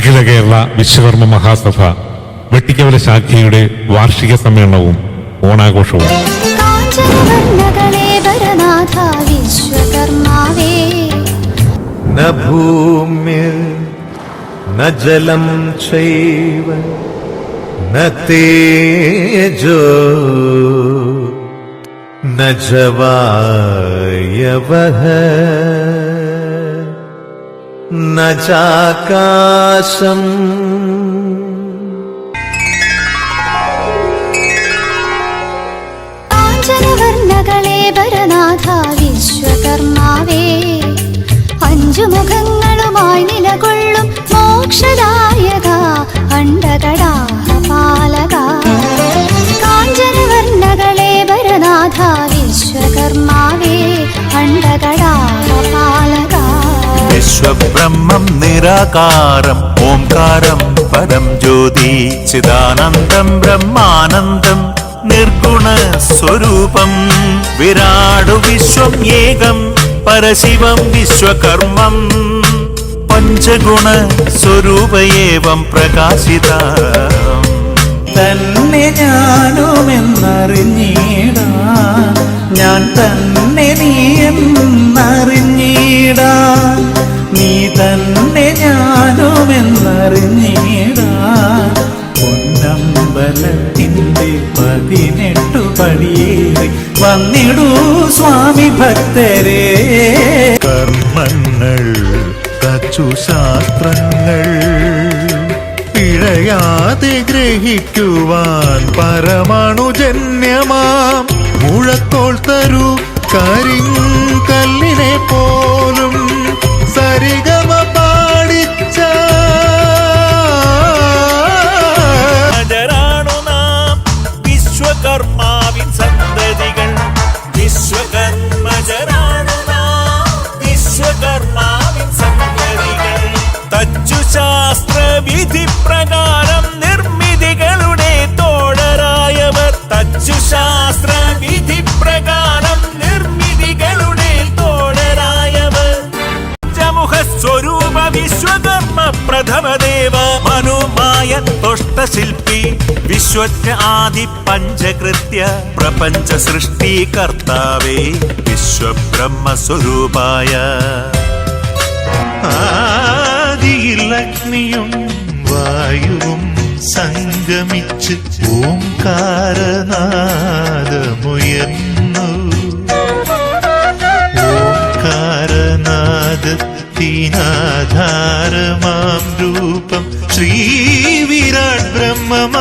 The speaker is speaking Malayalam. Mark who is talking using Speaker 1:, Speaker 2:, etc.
Speaker 1: അഖില കേരള വിശ്വകർമ്മ മഹാസഭ വെട്ടിക്കവല ശാഖയുടെ വാർഷിക സമ്മേളനവും ഓണാഘോഷവും.
Speaker 2: ജലം ചൈവ
Speaker 3: തേജോ നജവായവഹ न जलं चैव न तेजो न जवायवः न चाकाशम्
Speaker 2: കാഞ്ചനവർണ്ണകളെ വരനാഥ വിശ്വകർമാവേ അഞ്ചു മുഖങ്ങളുമായി നിലകൊള്ളും മോക്ഷദായക അണ്ടകടാഹ പാലക കാഞ്ചനവർണ്ണകളെ വരനാഥ വിശ്വകർമാവേ അണ്ടകടാഹ പാലക
Speaker 4: വിശ്വബ്രഹ്മം നിരാകാരം ഓംകാരം പരം ജ്യോതി ചിദാനന്ദം ബ്രഹ്മാനന്ദം നിർഗുണ സ്വരൂപം. വിരാടു വിശ്വം ഏകം പരശിവം വിശ്വകർമ്മം. പഞ്ചഗുണ സ്വരൂപയേവം പ്രകാശിത.
Speaker 5: തന്നെ ഞാനുമെന്നറിഞ്ഞിടാ. ഞാൻ തന്നെ നീ ഞാനുമെന്നറിഞ്ഞിടാ പൊന്നമ്പലത്തിന്റെ പതിനെട്ടു പടിയേറി വന്നിടൂ സ്വാമി ഭക്തരെ.
Speaker 4: കർമ്മങ്ങൾ തച്ചുശാസ്ത്രങ്ങൾ പിഴയാതെ ഗ്രഹിക്കുവാൻ പരമാണുജന്യമാം. മുഴക്കോൾ തരൂ കരിങ്കല്ലിനെ പോലും തച്ചുശാസ്ത്ര വിധി പ്രകാരം നിർമ്മിതികളുടെ തോഴരായവർ തച്ചുശാസ്ത്ര വിധി പ്രകാരം നിർമ്മിതികളുടെ തോടരായവർ. ജമുഖ സ്വരൂപ വിശ്വകർമ്മ പ്രഥമദേവ മനുമായ തൊഷ്ടശില്പി വിശ്വജ്ഞ ആദി പഞ്ചകൃത്യ പ്രപഞ്ച സൃഷ്ടി കർത്താവേ വിശ്വബ്രഹ്മ സ്വരൂപായ. ആദിയിൽ അഗ്നിയും വായുവും സംഗമിച്ച് ഓംകാരനാദമുയർന്നു. ഓംകാരനാദത്തിനാധാരമാം രൂപം ശ്രീ വിരാട് ബ്രഹ്മം